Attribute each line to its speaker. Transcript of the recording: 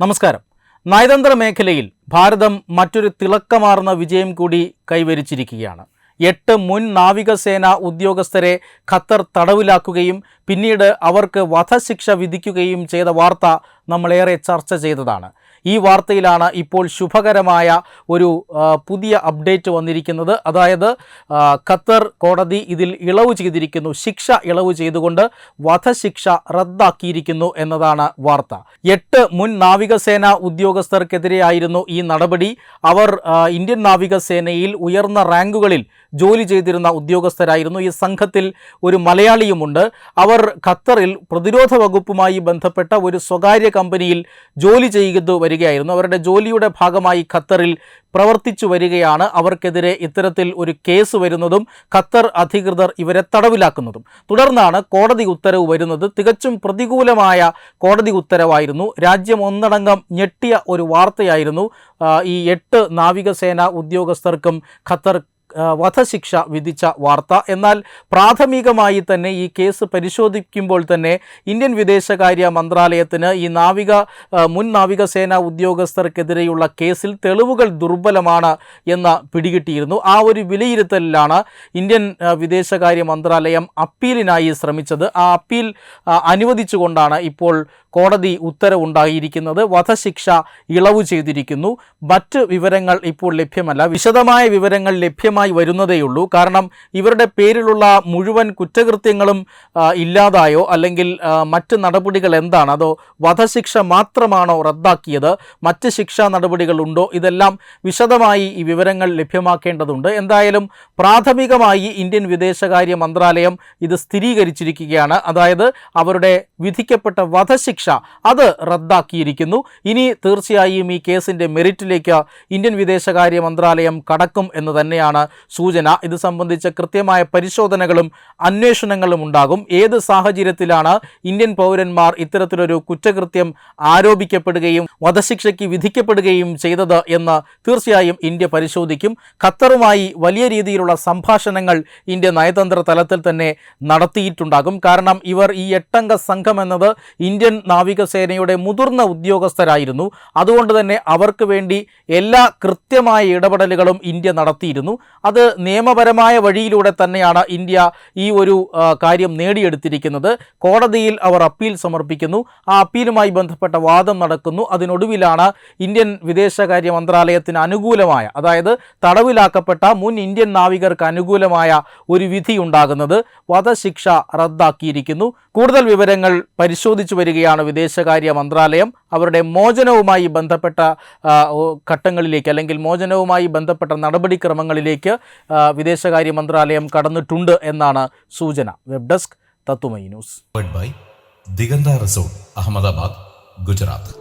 Speaker 1: നമസ്കാരം. നയതന്ത്ര മേഖലയിൽ ഭാരതം മറ്റൊരു തിളക്കമാർന്ന വിജയം കൂടി കൈവരിച്ചിരിക്കുകയാണ്. എട്ട് മുൻ നാവികസേന ഉദ്യോഗസ്ഥരെ ഖത്തർ തടവിലാക്കുകയും പിന്നീട് അവർക്ക് വധശിക്ഷ വിധിക്കുകയും ചെയ്ത വാർത്ത നമ്മളേറെ ചർച്ച ചെയ്തതാണ്. ഈ വാർത്തയിലാണ് ഇപ്പോൾ ശുഭകരമായ ഒരു പുതിയ അപ്ഡേറ്റ് വന്നിരിക്കുന്നത്. അതായത് ഖത്തർ കോടതി ഇതിൽ ഇളവ് ചെയ്തിരിക്കുന്നു. ശിക്ഷ ഇളവ് ചെയ്തുകൊണ്ട് വധശിക്ഷ റദ്ദാക്കിയിരിക്കുന്നു എന്നതാണ് വാർത്ത. എട്ട് മുൻ നാവികസേന ഉദ്യോഗസ്ഥർക്കെതിരെയായിരുന്നു ഈ നടപടി. അവർ ഇന്ത്യൻ നാവികസേനയിൽ ഉയർന്ന റാങ്കുകളിൽ ജോലി ചെയ്തിരുന്ന ഉദ്യോഗസ്ഥരായിരുന്നു. ഈ സംഘത്തിൽ ഒരു മലയാളിയുമുണ്ട്. അവർ ഖത്തറിൽ പ്രതിരോധ വകുപ്പുമായി ബന്ധപ്പെട്ട ഒരു സ്വകാര്യ കമ്പനിയിൽ ജോലി ചെയ്തു വരികയായിരുന്നു. അവരുടെ ജോലിയുടെ ഭാഗമായി ഖത്തറിൽ പ്രവർത്തിച്ചു വരികയാണ്. അവർക്കെതിരെ ഇത്തരത്തിൽ ഒരു കേസ് വരുന്നതും ഖത്തർ അധികൃതർ ഇവരെ തടവിലാക്കുന്നതും. തുടർന്നാണ് കോടതി ഉത്തരവ് വരുന്നത്. തികച്ചും പ്രതികൂലമായ കോടതി ഉത്തരവായിരുന്നു. രാജ്യം ഒന്നടങ്കം ഞെട്ടിയ ഒരു വാർത്തയായിരുന്നു. ഈ എട്ട് നാവികസേന ഉദ്യോഗസ്ഥർക്കും ഖത്തർ വധശിക്ഷ വിധിച്ച വാർത്ത. എന്നാൽ പ്രാഥമികമായി തന്നെ ഈ കേസ് പരിശോധിക്കുമ്പോൾ തന്നെ ഇന്ത്യൻ വിദേശകാര്യ മന്ത്രാലയത്തിന് ഈ നാവിക മുൻ നാവികസേന ഉദ്യോഗസ്ഥർക്കെതിരെയുള്ള കേസിൽ തെളിവുകൾ ദുർബലമാണ് എന്ന് പിടികിട്ടിയിരുന്നു. ആ ഒരു വിലയിരുത്തലിലാണ് ഇന്ത്യൻ വിദേശകാര്യ മന്ത്രാലയം അപ്പീലിനായി ശ്രമിച്ചത്. ആ അപ്പീൽ അനുവദിച്ചുകൊണ്ടാണ് ഇപ്പോൾ കോടതി ഉത്തരവുണ്ടായിരിക്കുന്നത് വധശിക്ഷ ഇളവ് ചെയ്തിരിക്കുന്നു. മറ്റ് വിവരങ്ങൾ ഇപ്പോൾ ലഭ്യമല്ല. വിശദമായ വിവരങ്ങൾ ലഭ്യമായി വരുന്നതേയുള്ളൂ. കാരണം ഇവരുടെ പേരിലുള്ള മുഴുവൻ കുറ്റകൃത്യങ്ങളും ഇല്ലാതായോ അല്ലെങ്കിൽ മറ്റ് നടപടികൾ എന്താണ്? അതോ വധശിക്ഷ മാത്രമാണോ റദ്ദാക്കിയത്? മറ്റ് ശിക്ഷാ നടപടികളുണ്ടോ ഇതെല്ലാം വിശദമായി ഈ വിവരങ്ങൾ ലഭ്യമാക്കേണ്ടതുണ്ട്. എന്തായാലും പ്രാഥമികമായി ഇന്ത്യൻ വിദേശകാര്യ മന്ത്രാലയം ഇത് സ്ഥിരീകരിച്ചിരിക്കുകയാണ്. അതായത് അവരുടെ വിധിക്കപ്പെട്ട വധശിക്ഷ അത് റദ്ദാക്കിയിരിക്കുന്നു. ഇനി തീർച്ചയായും ഈ കേസിന്റെ മെറിറ്റിലേക്ക് ഇന്ത്യൻ വിദേശകാര്യ മന്ത്രാലയം കടക്കും എന്ന് തന്നെയാണ് സൂചന. ഇത് സംബന്ധിച്ച കൃത്യമായ പരിശോധനകളും അന്വേഷണങ്ങളും ഉണ്ടാകും. ഏത് സാഹചര്യത്തിലാണ് ഇന്ത്യൻ പൗരന്മാർ ഇത്തരത്തിലൊരു കുറ്റകൃത്യം ആരോപിക്കപ്പെടുകയും വധശിക്ഷയ്ക്ക് വിധിക്കപ്പെടുകയും ചെയ്തത് എന്ന് തീർച്ചയായും ഇന്ത്യ പരിശോധിക്കും. ഖത്തറുമായി വലിയ രീതിയിലുള്ള സംഭാഷണങ്ങൾ ഇന്ത്യ നയതന്ത്ര തലത്തിൽ തന്നെ നടത്തിയിട്ടുണ്ടാകും. കാരണം ഇവർ ഈ എട്ടംഗ സംഘം എന്നത് ഇന്ത്യൻ നാവികസേനയുടെ മുതിർന്ന ഉദ്യോഗസ്ഥരായിരുന്നു. അതുകൊണ്ട് തന്നെ അവർക്ക് വേണ്ടി എല്ലാ കൃത്യമായ ഇടപെടലുകളും ഇന്ത്യ നടത്തിയിരുന്നു. അത് നിയമപരമായ വഴിയിലൂടെ തന്നെയാണ് ഇന്ത്യ ഈ ഒരു കാര്യം നേടിയെടുത്തിരിക്കുന്നത്. കോടതിയിൽ അവർ അപ്പീൽ സമർപ്പിക്കുന്നു. ആ അപ്പീലുമായി ബന്ധപ്പെട്ട വാദം നടക്കുന്നു. അതിനൊടുവിലാണ് ഇന്ത്യൻ വിദേശകാര്യ മന്ത്രാലയത്തിന് അനുകൂലമായ അതായത് തടവിലാക്കപ്പെട്ട മുൻ ഇന്ത്യൻ നാവികർക്ക് അനുകൂലമായ ഒരു വിധി ഉണ്ടാകുന്നത് വധശിക്ഷ റദ്ദാക്കിയിരിക്കുന്നു. കൂടുതൽ വിവരങ്ങൾ പരിശോധിച്ചു വരികയാണ് വിദേശകാര്യ മന്ത്രാലയം അവരുടെ മോചനവുമായി ബന്ധപ്പെട്ട ഘട്ടങ്ങളിലേക്ക് അല്ലെങ്കിൽ മോചനവുമായി ബന്ധപ്പെട്ട നടപടിക്രമങ്ങളിലേക്ക് വിദേശകാര്യ മന്ത്രാലയം കടന്നിട്ടുണ്ട് എന്നാണ് സൂചന വെബ് ഡെസ്ക് തത്തുമൈ ന്യൂസ്
Speaker 2: ദിഗന്ത റിസോർട്ട് അഹമ്മദാബാദ് ഗുജറാത്ത്.